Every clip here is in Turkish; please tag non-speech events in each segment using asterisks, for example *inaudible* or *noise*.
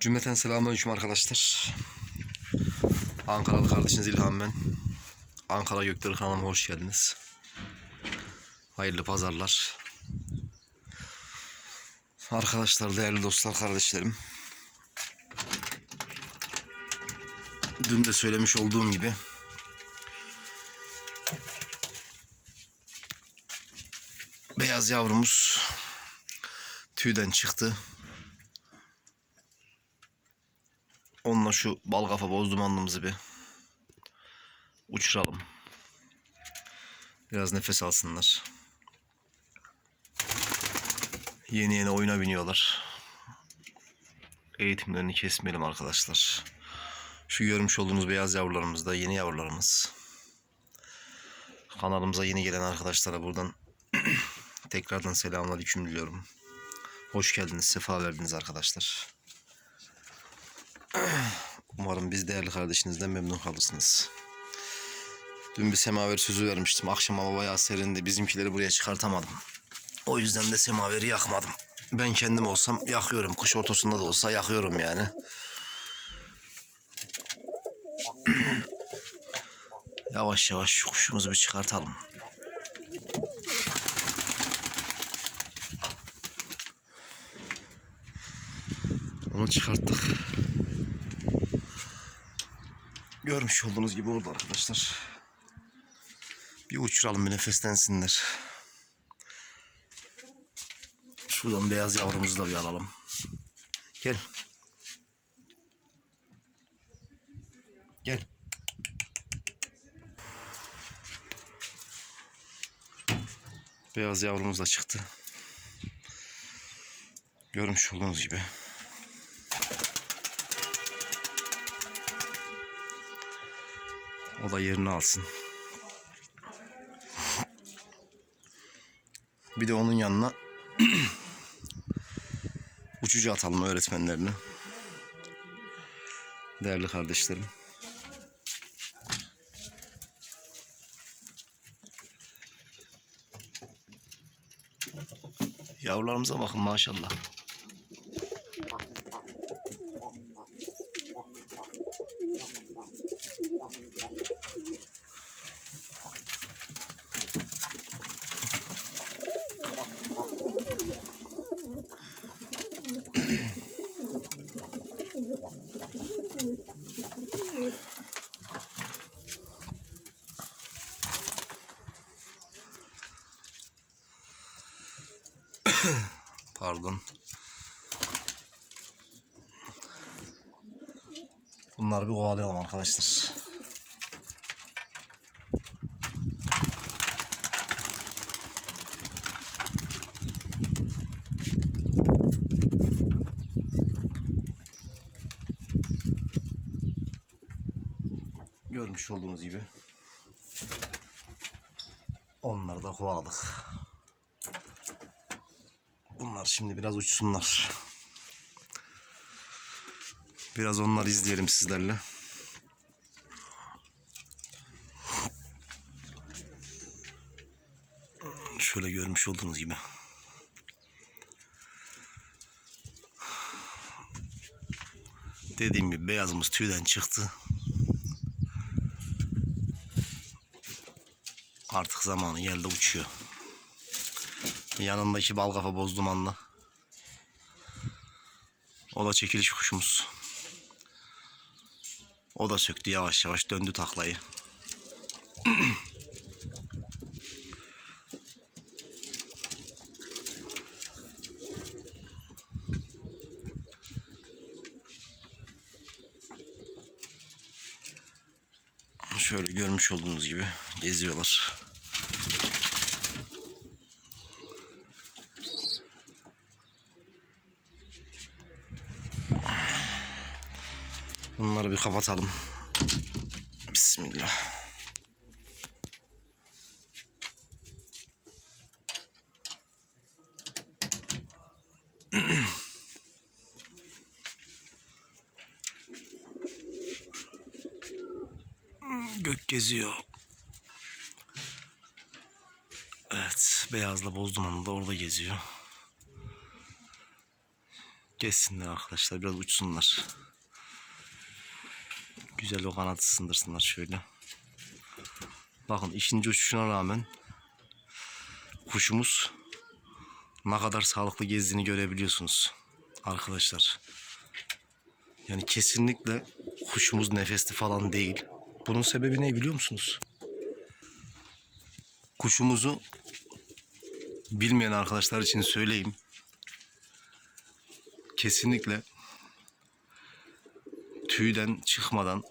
Cümleten selamünaleyküm arkadaşlar. Ankaralı kardeşiniz İlhan ben. Ankara Gökleri kanalıma hoş geldiniz. Hayırlı pazarlar. Arkadaşlar, değerli dostlar, kardeşlerim. Dün de söylemiş olduğum gibi beyaz yavrumuz tüyden çıktı. Onunla şu bal kafa boz dumanlımızı bir uçuralım. Biraz nefes alsınlar. Yeni yeni oyuna biniyorlar. Eğitimlerini kesmeyelim arkadaşlar. Şu görmüş olduğunuz beyaz yavrularımız da yeni yavrularımız. Kanalımıza yeni gelen arkadaşlara buradan *clears throat* tekrardan selamünaleyküm diliyorum. Hoş geldiniz, sefa verdiniz arkadaşlar. Umarım biz değerli kardeşinizden memnun kalırsınız. Dün bir semaver sözü vermiştim. Akşam hava bayağı serindi. Bizimkileri buraya çıkartamadım. O yüzden de semaveri yakmadım. Ben kendim olsam yakıyorum. Kış ortasında da olsa yakıyorum yani. *clears throat* yavaş yavaş şu kuşumuzu bir çıkartalım. Onu çıkarttık. Görmüş olduğunuz gibi orada arkadaşlar. Bir uçuralım bir nefeslensinler. Şuradan beyaz yavrumuzu da bir alalım. Gel. Gel. Beyaz yavrumuz da çıktı. Görmüş olduğunuz gibi. O da yerini alsın. Bir de onun yanına *clears throat* uçucu atalım öğretmenlerine. Değerli kardeşlerim. Yavrularımıza bakın maşallah. Pardon. Bunları bir kovalayalım arkadaşlar. Görmüş olduğunuz gibi onları da kovaladık. Bunlar şimdi biraz uçsunlar. Biraz onları izleyelim sizlerle. Şöyle görmüş olduğunuz gibi. Dediğim gibi beyazımız tüyden çıktı. Artık zamanı geldi uçuyor. Yanındaki bal kafa boz dumanlı. O da çekiliş kuşumuz. O da söktü yavaş yavaş döndü taklayı. Şöyle görmüş olduğunuz gibi geziyorlar. Bir kapatalım. Bismillah. *clears throat* Gök geziyor. Evet, beyazla boz dumanı da orada geziyor. Geçsinler arkadaşlar biraz uçsunlar. Güzel o kanatı sındırsınlar şöyle. Bakın ikinci uçuşuna rağmen kuşumuz ne kadar sağlıklı gezdiğini görebiliyorsunuz arkadaşlar. Yani kesinlikle kuşumuz nefesli falan değil. Bunun sebebi ne biliyor musunuz? Kuşumuzu bilmeyen arkadaşlar için söyleyeyim. Kesinlikle tüyden çıkmadan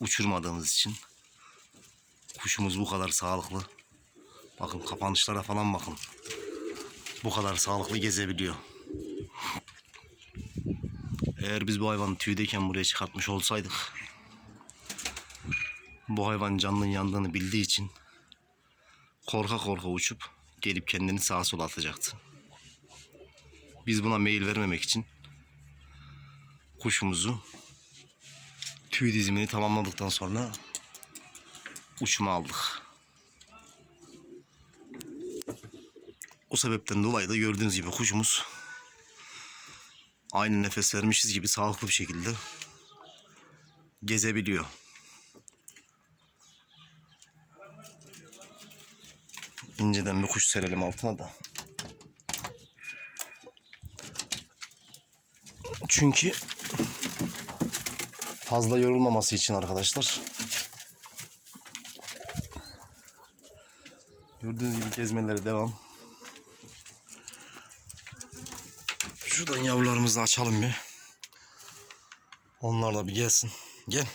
uçurmadığımız için kuşumuz bu kadar sağlıklı. Bakın kapanışlara falan bakın. Bu kadar sağlıklı gezebiliyor. Eğer biz bu hayvanı tüydeyken buraya çıkartmış olsaydık bu hayvan canlının yandığını bildiği için korka korka uçup gelip kendini sağa sola atacaktı. Biz buna meyil vermemek için kuşumuzu tüy dizimini tamamladıktan sonra uçuma aldık. O sebepten dolayı da gördüğünüz gibi kuşumuz aynı nefes vermişiz gibi sağlıklı bir şekilde gezebiliyor. İnceden bir kuş serelim altına da. Çünkü fazla yorulmaması için arkadaşlar. Gördüğünüz gibi gezmelere devam. Şuradan yavrularımızı açalım bir. Onlar da bir gelsin. Gel.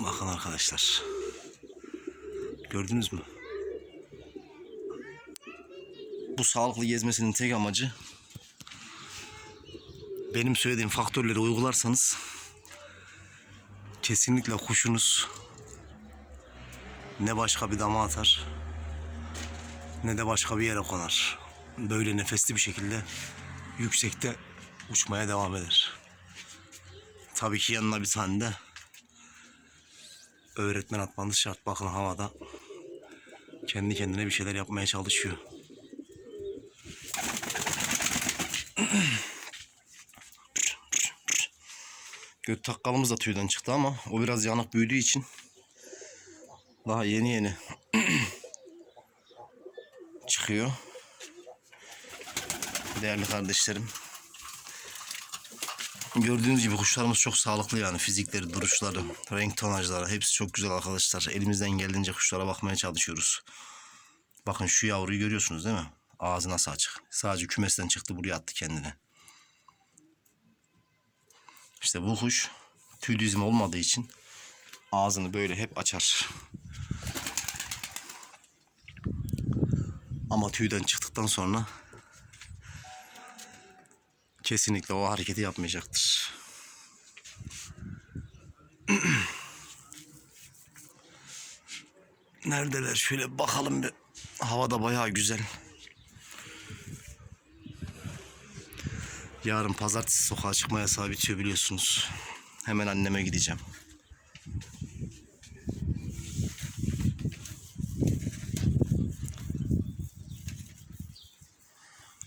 Bakın arkadaşlar. Gördünüz mü? Bu sağlıklı gezmesinin tek amacı benim söylediğim faktörleri uygularsanız kesinlikle kuşunuz ne başka bir dama atar ne de başka bir yere konar. Böyle nefesli bir şekilde yüksekte uçmaya devam eder. Tabii ki yanına bir tane de öğretmen atmanız şart. Bakın havada kendi kendine bir şeyler yapmaya çalışıyor. Göt takkalımız da tüyden çıktı ama o biraz yanık büyüdüğü için daha yeni yeni *clears throat* çıkıyor. Değerli kardeşlerim. Gördüğünüz gibi kuşlarımız çok sağlıklı yani fizikleri, duruşları, renk tonajları hepsi çok güzel arkadaşlar. Elimizden geldiğince kuşlara bakmaya çalışıyoruz. Bakın şu yavruyu görüyorsunuz değil mi? Ağzı nasıl açık. Sadece kümesten çıktı buraya attı kendini. İşte bu kuş tüy dizimi olmadığı için ağzını böyle hep açar. Ama tüyden çıktıktan sonra kesinlikle o hareketi yapmayacaktır. *clears throat* Neredeler? Şöyle bakalım bir. Hava da bayağı güzel. Yarın pazartesi sokağa çıkma yasağı bitiyor biliyorsunuz. Hemen anneme gideceğim.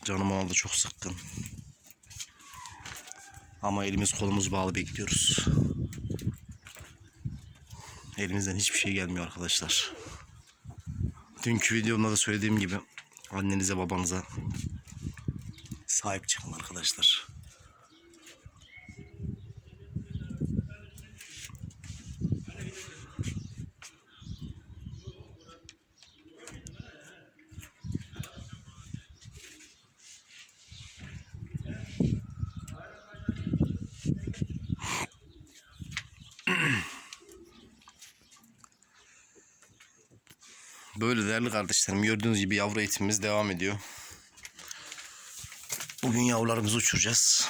Canım da çok sıkkın. Ama elimiz kolumuz bağlı bekliyoruz. Elimizden hiçbir şey gelmiyor arkadaşlar. Dünkü videomda da söylediğim gibi annenize babanıza sahip çıkın arkadaşlar. Böyle değerli kardeşlerim gördüğünüz gibi yavru eğitimimiz devam ediyor. Bugün yavrularımızı uçuracağız.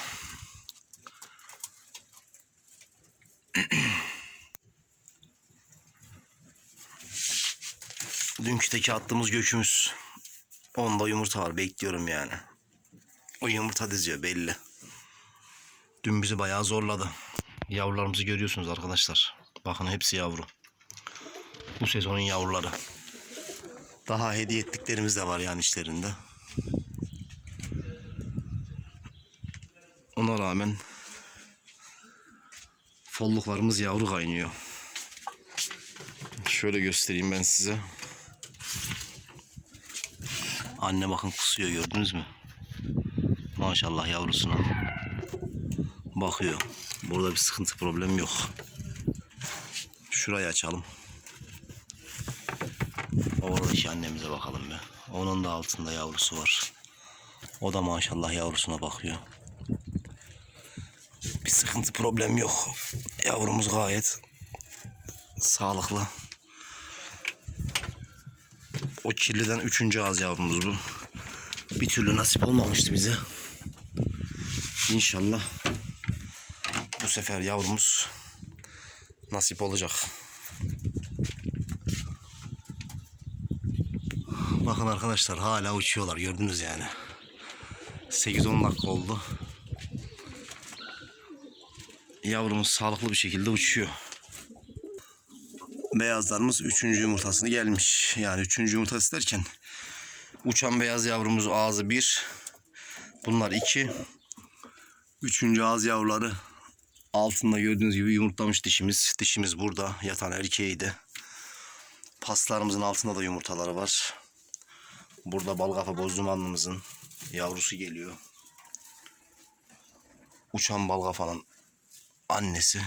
*clears throat* Dünkü teki attığımız gökümüz. Onda yumurta var bekliyorum yani. O yumurta diziyor belli. Dün bizi bayağı zorladı. Yavrularımızı görüyorsunuz arkadaşlar. Bakın hepsi yavru. Bu sezonun yavruları. Daha hediye ettiklerimiz de var yani işlerinde. Ona rağmen folluklarımız yavru kaynıyor. Şöyle göstereyim ben size. Anne bakın kusuyor gördünüz mü? Maşallah yavrusuna. Bakıyor. Burada bir sıkıntı problem yok. Şurayı açalım. Oradaki annemize bakalım be. Onun da altında yavrusu var. O da maşallah yavrusuna bakıyor. Sıkıntı problem yok. Yavrumuz gayet sağlıklı. O kirliden üçüncü ağız yavrumuz bu. Bir türlü nasip olmamıştı bize. İnşallah bu sefer yavrumuz nasip olacak. Bakın arkadaşlar hala uçuyorlar gördünüz yani. 8-10 dakika oldu. Yavrumuz sağlıklı bir şekilde uçuyor. Beyazlarımız 3. yumurtasını gelmiş. Yani 3. yumurtası derken uçan beyaz yavrumuz ağzı 1. Bunlar 2. Üçüncü ağız yavruları altında gördüğünüz gibi yumurtlamış dişimiz. Dişimiz burada yatan erkeğiydi. Paslarımızın altında da yumurtaları var. Burada bal kafa bozdumanlımızın yavrusu geliyor. Uçan bal kafanın annesi.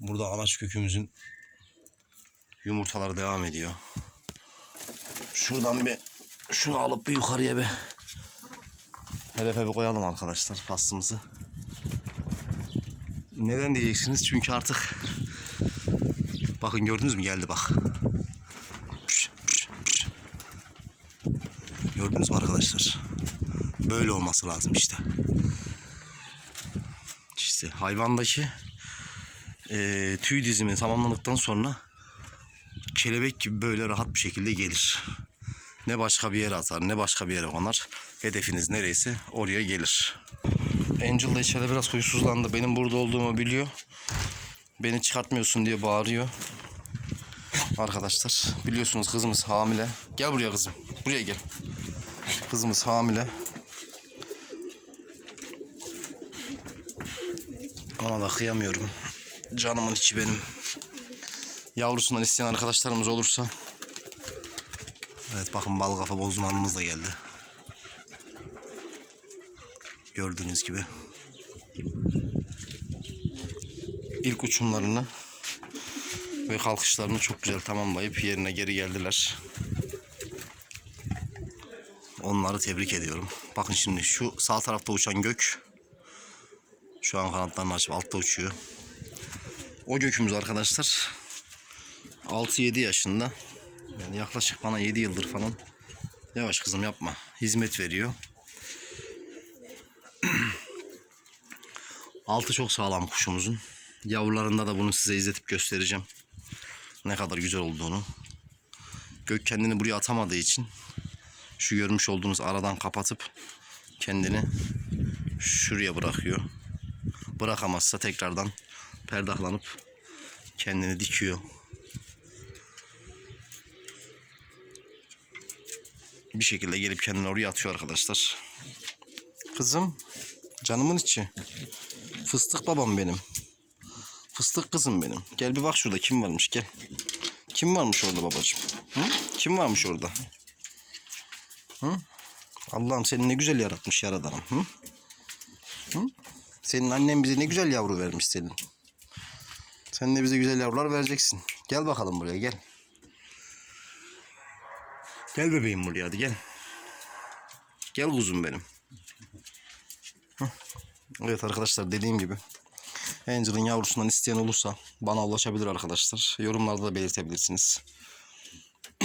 Burada anaç kökümüzün yumurtaları devam ediyor. Şuradan bir şunu alıp bir yukarıya bir hedefe bir koyalım arkadaşlar pastımızı. Neden diyeceksiniz? Çünkü artık bakın gördünüz mü geldi bak. Gördünüz mü arkadaşlar? Böyle olması lazım işte. Hayvandaki eee, tüy dizimi tamamlandıktan sonra kelebek gibi böyle rahat bir şekilde gelir. Ne başka bir yere atar ne başka bir yere konar. Hedefiniz nereyse oraya gelir. Angel da içeride biraz huysuzlandı. Benim burada olduğumu biliyor. Beni çıkartmıyorsun diye bağırıyor. Arkadaşlar biliyorsunuz kızımız hamile. Gel buraya kızım. Buraya gel. Kızımız hamile. Ona da kıyamıyorum. Canımın içi benim. Yavrusundan isteyen arkadaşlarımız olursa. Evet bakın bal kafa bozmanımız da geldi. Gördüğünüz gibi. İlk uçumlarını ve kalkışlarını çok güzel tamamlayıp yerine geri geldiler. Onları tebrik ediyorum. Bakın şimdi şu sağ tarafta uçan gök şu an kanatlarını açıp altta uçuyor. O gökümüz arkadaşlar 6-7 yaşında. Yani yaklaşık bana 7 yıldır falan. Yavaş kızım yapma. Hizmet veriyor. *clears throat* Altı çok sağlam kuşumuzun. Yavrularında da bunu size izletip göstereceğim. Ne kadar güzel olduğunu. Gök kendini buraya atamadığı için şu görmüş olduğunuz aradan kapatıp kendini şuraya bırakıyor. Bırakamazsa tekrardan perdahlanıp kendini dikiyor. Bir şekilde gelip kendini oraya atıyor arkadaşlar. Kızım, canımın içi. Fıstık babam benim. Fıstık kızım benim. Gel bir bak şurada kim varmış gel. Kim varmış orada babacığım? Hı? Kim varmış orada? Hı? Allah'ım seni ne güzel yaratmış yaradanım. Hı? Senin annen bize ne güzel yavru vermiş senin. Sen de bize güzel yavrular vereceksin. Gel bakalım buraya gel. Gel bebeğim buraya hadi gel. Gel kuzum benim. Evet arkadaşlar dediğim gibi Angel'ın yavrusundan isteyen olursa bana ulaşabilir arkadaşlar. Yorumlarda da belirtebilirsiniz. *clears throat*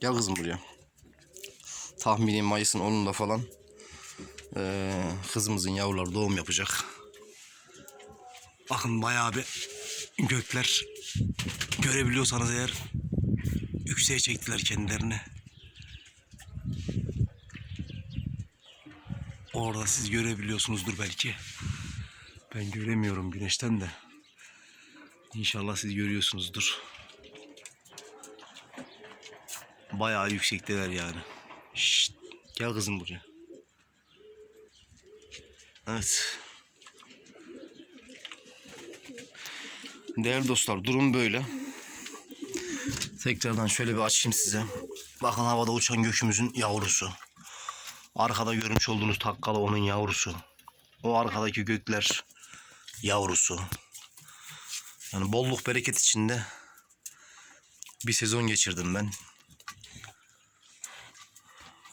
Gel kızım buraya. Tahmini Mayıs'ın 10'unda falan eee, kızımızın yavruları doğum yapacak. Bakın bayağı bir gökler görebiliyorsanız eğer yükseğe çektiler kendilerini. Orada siz görebiliyorsunuzdur belki. Ben göremiyorum güneşten de. İnşallah siz görüyorsunuzdur. Bayağı yüksekteler yani. Şşt, gel kızım buraya. Evet. Değerli dostlar durum böyle. Tekrardan şöyle bir açayım size. Bakın havada uçan gökümüzün yavrusu. Arkada görmüş olduğunuz takkalı onun yavrusu. O arkadaki gökler yavrusu. Yani bolluk bereket içinde bir sezon geçirdim ben.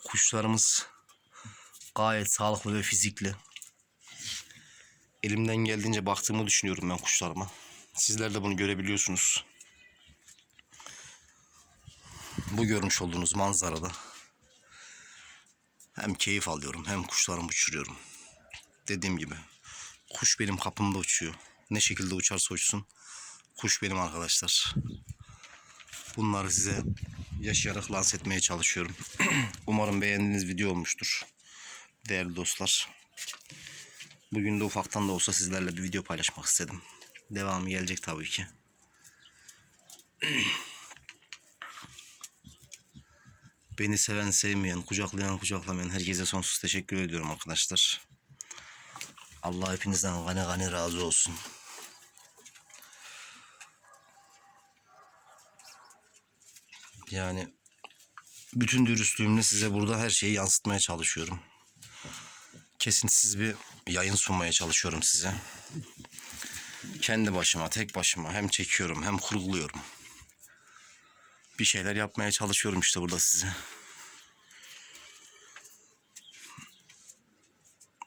Kuşlarımız gayet sağlıklı ve fizikli. Elimden geldiğince baktığımı düşünüyorum ben kuşlarıma. Sizler de bunu görebiliyorsunuz. Bu görmüş olduğunuz manzarada hem keyif alıyorum hem kuşlarımı uçuruyorum. Dediğim gibi kuş benim kapımda uçuyor. Ne şekilde uçarsa uçsun kuş benim arkadaşlar. Bunları size yaşayarak lanse etmeye çalışıyorum. *clears throat* Umarım beğendiğiniz video olmuştur. Değerli dostlar. Bugün de ufaktan da olsa sizlerle bir video paylaşmak istedim. Devamı gelecek tabii ki. *clears throat* Beni seven sevmeyen, kucaklayan kucaklamayan herkese sonsuz teşekkür ediyorum arkadaşlar. Allah hepinizden gani gani razı olsun. Yani bütün dürüstlüğümle size burada her şeyi yansıtmaya çalışıyorum. Kesintisiz bir yayın sunmaya çalışıyorum size. Kendi başıma, tek başıma hem çekiyorum hem kurguluyorum. Bir şeyler yapmaya çalışıyorum işte burada size.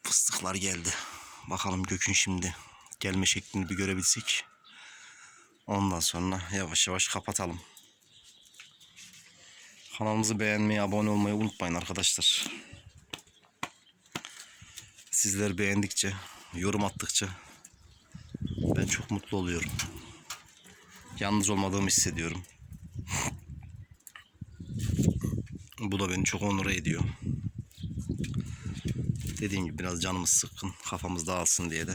Fıstıklar geldi. Bakalım gökün şimdi gelme şeklini bir görebilsek. Ondan sonra yavaş yavaş kapatalım. Kanalımızı beğenmeyi, abone olmayı unutmayın arkadaşlar. Sizler beğendikçe, yorum attıkça ben çok mutlu oluyorum. Yalnız olmadığımı hissediyorum. Bu da beni çok onur ediyor. Dediğim gibi biraz canımız sıkkın, kafamız dağılsın diye de.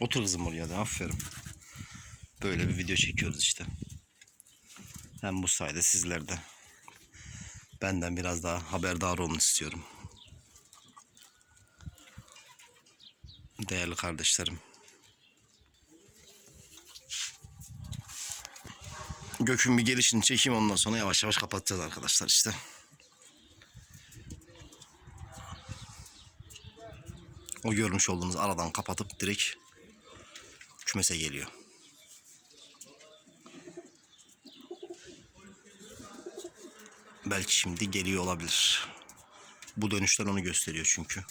Otur kızım oraya da aferin. Böyle bir video çekiyoruz işte. Hem bu sayede sizler de benden biraz daha haberdar olun istiyorum. Değerli kardeşlerim. Gökün bir gelişini çekeyim ondan sonra yavaş yavaş kapatacağız arkadaşlar işte. O görmüş olduğunuz aradan kapatıp direkt kümese geliyor. Belki şimdi geliyor olabilir. Bu dönüşler onu gösteriyor çünkü.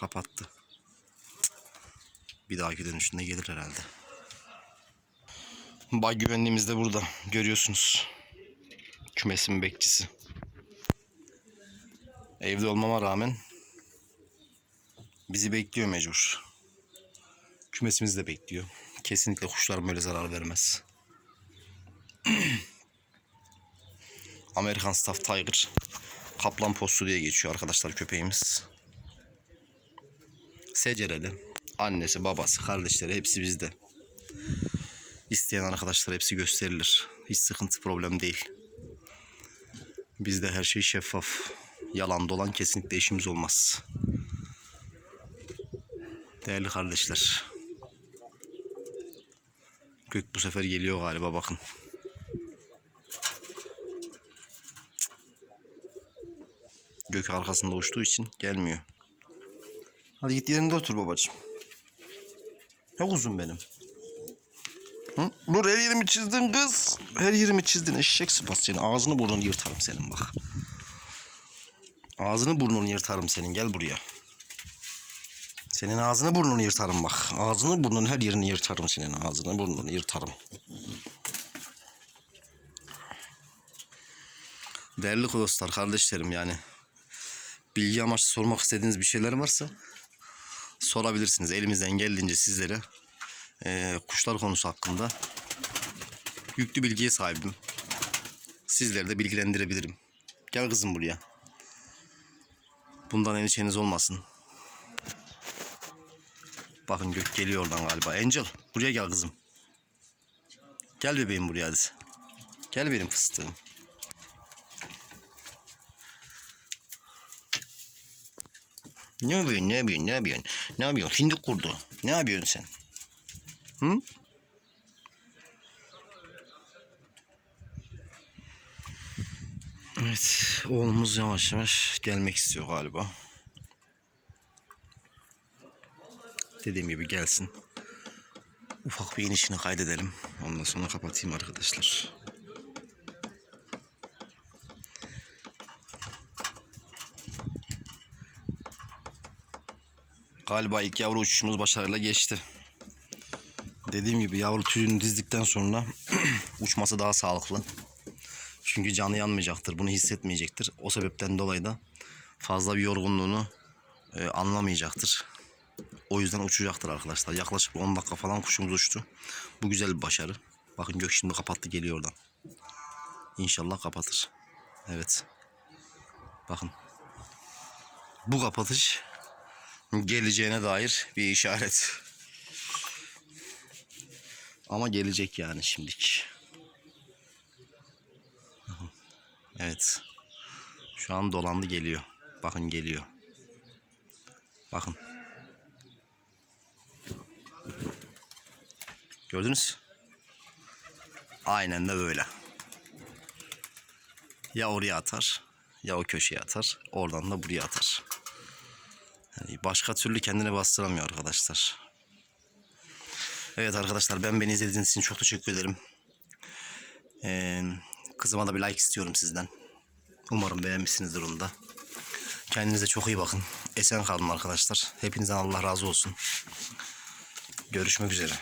Kapattı. Bir dahaki dönüşünde gelir herhalde. Bay güvenliğimiz de burada. Görüyorsunuz. Kümesin bekçisi. Evde olmama rağmen bizi bekliyor mecbur. Kümesimiz de bekliyor. Kesinlikle kuşlarım öyle zarar vermez. *clears throat* Amerikan Staff Tiger. Kaplan postu diye geçiyor arkadaşlar köpeğimiz. Secereli. Annesi, babası, kardeşleri hepsi bizde. İsteyen arkadaşlar hepsi gösterilir. Hiç sıkıntı problem değil. Bizde her şey şeffaf. Yalan dolan kesinlikle işimiz olmaz. Değerli kardeşler. Gök bu sefer geliyor galiba bakın. Gök arkasında uçtuğu için gelmiyor. Hadi git yerinde otur babacığım. Ne kuzum benim? Hı? Nur her yerimi çizdin kız. Her yerimi çizdin eşek sıpası senin. Ağzını burnunu yırtarım senin bak. Ağzını burnunu yırtarım senin gel buraya. Senin ağzını burnunu yırtarım bak. Ağzını burnunu her yerini yırtarım senin ağzını burnunu yırtarım. Değerli dostlar, kardeşlerim yani bilgi amaçlı sormak istediğiniz bir şeyler varsa sorabilirsiniz. Elimizden geldiğince sizlere eee, kuşlar konusu hakkında yüklü bilgiye sahibim. Sizleri de bilgilendirebilirim. Gel kızım buraya. Bundan endişeniz olmasın. Bakın gök geliyor oradan galiba. Angel buraya gel kızım. Gel bebeğim buraya hadi. Gel benim fıstığım. Ne yapıyorsun? Ne yapıyorsun? Ne yapıyorsun? Ne yapıyorsun? Fındık kurdu. Ne yapıyorsun sen? Hı? Evet, oğlumuz yavaş yavaş gelmek istiyor galiba. Dediğim gibi gelsin. Ufak bir inişini kaydedelim. Ondan sonra kapatayım arkadaşlar. Galiba ilk yavru uçuşumuz başarıyla geçti. Dediğim gibi yavru tüyünü dizdikten sonra *clears throat* uçması daha sağlıklı. Çünkü canı yanmayacaktır. Bunu hissetmeyecektir. O sebepten dolayı da fazla bir yorgunluğunu e, anlamayacaktır. O yüzden uçacaktır arkadaşlar. Yaklaşık 10 dakika falan kuşumuz uçtu. Bu güzel bir başarı. Bakın gök şimdi kapattı geliyor oradan. İnşallah kapatır. Evet. Bakın. Bu kapatış geleceğine dair bir işaret. Ama gelecek yani şimdilik. Evet. Şu an dolandı geliyor. Bakın geliyor. Bakın. Gördünüz? Aynen de böyle. Ya oraya atar ya o köşeye atar. Oradan da buraya atar. Başka türlü kendine bastıramıyor arkadaşlar. Evet arkadaşlar ben beni izlediğiniz için çok teşekkür ederim. Ee, kızıma da bir like istiyorum sizden. Umarım beğenmişsinizdir onu da. Kendinize çok iyi bakın. Esen kalın arkadaşlar. Hepinizden Allah razı olsun. Görüşmek üzere.